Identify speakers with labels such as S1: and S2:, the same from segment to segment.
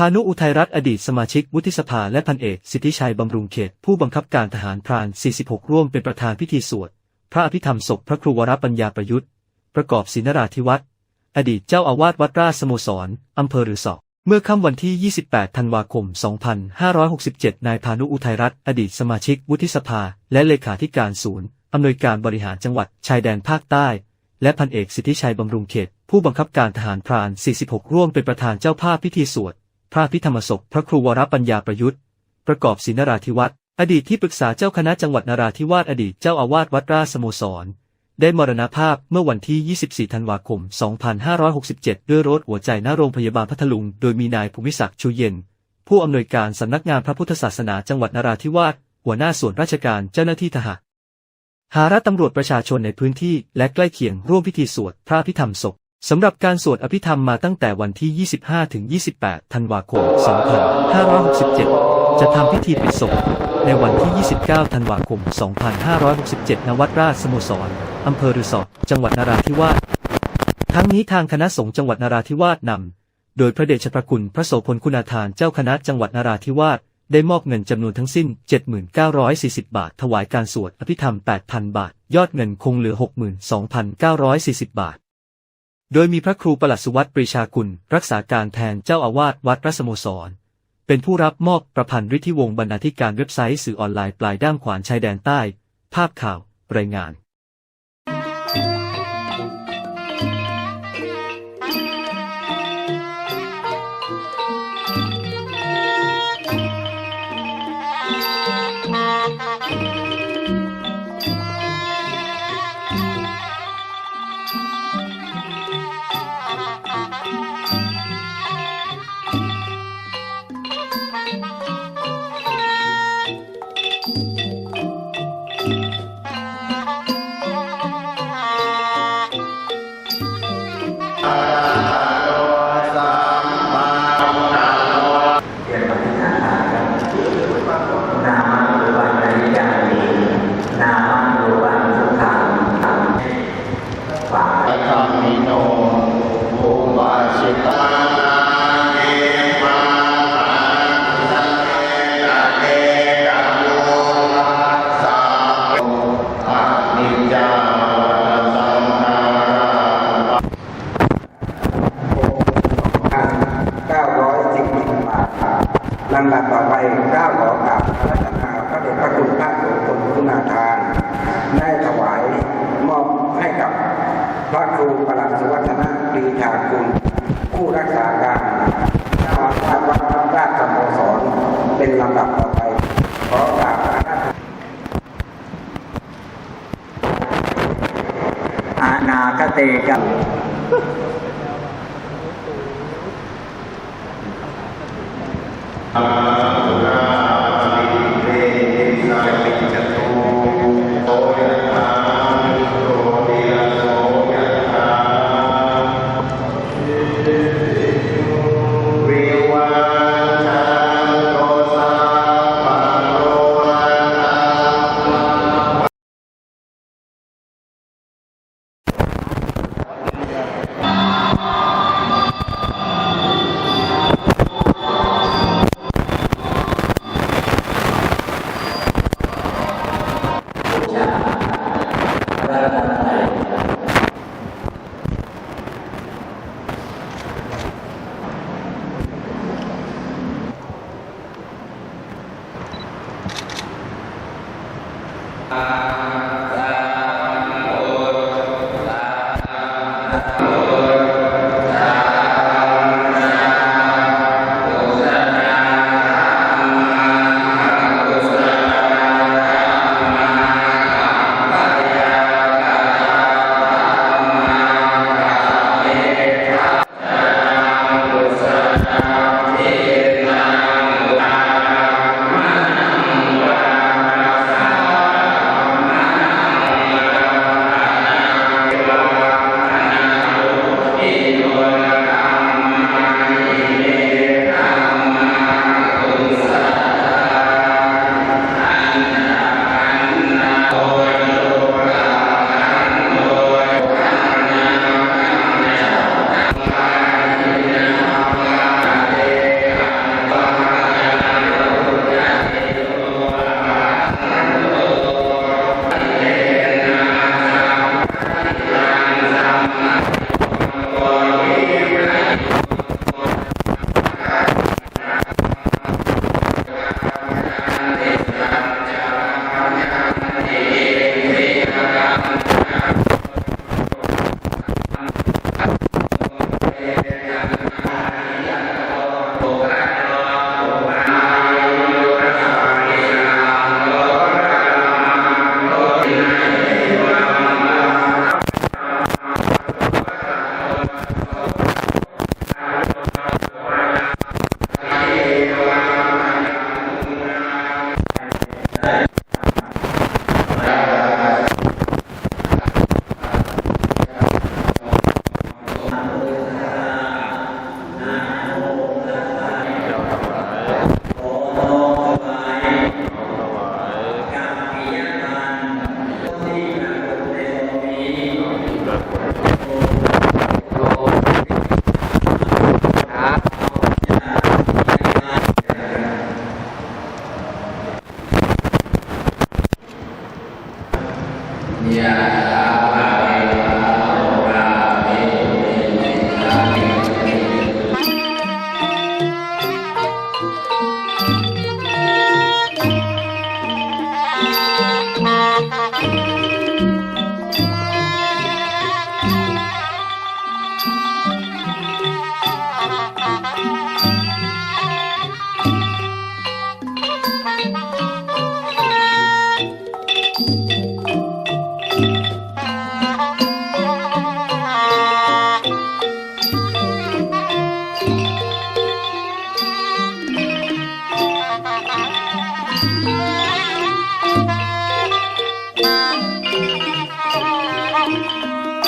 S1: พานุอุทัยรัตน์อดีตสมาชิกวุฒิสภาและพันเอกสิทธิชัยบำรุงเขต ผู้บังคับการทหารพราน 46 ร่วมเป็นประธานพิธีสวด พระอภิธรรมศพพระครูวรปัญญาประยุทธ์ ประกอบศินราธิวัตรอดีตเจ้าอาวาสวัดราชสโมสรอำเภอหรือสอเมื่อค่ำวันที่ 28 ธันวาคม 2567 นายพานุอุทัยรัตน์อดีตสมาชิกวุฒิสภา และเลขาธิการศูนย์อำนวยการบริหารจังหวัดชายแดนภาคใต้ และพันเอกสิทธิชัยบำรุงเขต ผู้บังคับการทหารพราน 46 ร่วมเป็นประธานเจ้าภาพพิธีสวด พระพิธรรมศพพระครูวรปัญญาประยุทธ์ ประกอบศินราธิวัตรอดีตที่ปรึกษาเจ้าคณะจังหวัดนราธิวาสอดีตเจ้าอาวาสวัดราชสโมสร ได้มรณภาพเมื่อวันที่ 24 ธันวาคม 2567 ด้วยโรคหัวใจณโรงพยาบาลพัทลุง โดยมีนายภูมิศักดิ์ชูเย็น ผู้อำนวยการสำนักงานพระพุทธศาสนาจังหวัดนราธิวาสหัวหน้าส่วนราชการเจ้าหน้าที่ทหารหารัฐตำรวจประชาชนในพื้นที่และใกล้เคียงร่วมพิธีสวดพระพิธรรมศพ สำหรับการสวดอภิธรรมมาตั้งแต่วันที่ 25 ถึง 28 ธันวาคม 2567 จะทำพิธีปิดศพในวันที่ 29 ธันวาคม 2567 ณ วัดราชสโมสร อำเภอรือสอจังหวัดนราธิวาส ทั้งนี้ทางคณะสงฆ์จังหวัดนราธิวาสนำ โดยพระเดชพระคุณพระโสพลคุณาทานเจ้าคณะจังหวัดนราธิวาสได้มอบเงินจำนวนทั้งสิ้น 7,940 บาท ถวายการสวดอภิธรรม 8,000 บาท ยอดเงินคงเหลือ 62,940 บาท โดยมีพระครูประหลัดสุวัตปรีชากุล รักษาการแทนเจ้าอาวาสวัดรัสโมสร เป็นผู้รับมอบประพันธ์ฤทธิวงศ์บรรณาธิการเว็บไซต์สื่อออนไลน์ปลายด้ามขวานชายแดนใต้ ภาพข่าว รายงาน
S2: พระครูประหลัดสุวัฒนปรีชาคุณ ผู้รักษาการเจ้าอาวาสวัดราชสโมสรเป็นลำดับต่อไปขอกราบพรราช
S3: อานาคเตกับ
S4: อะ Amen.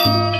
S4: Thank you.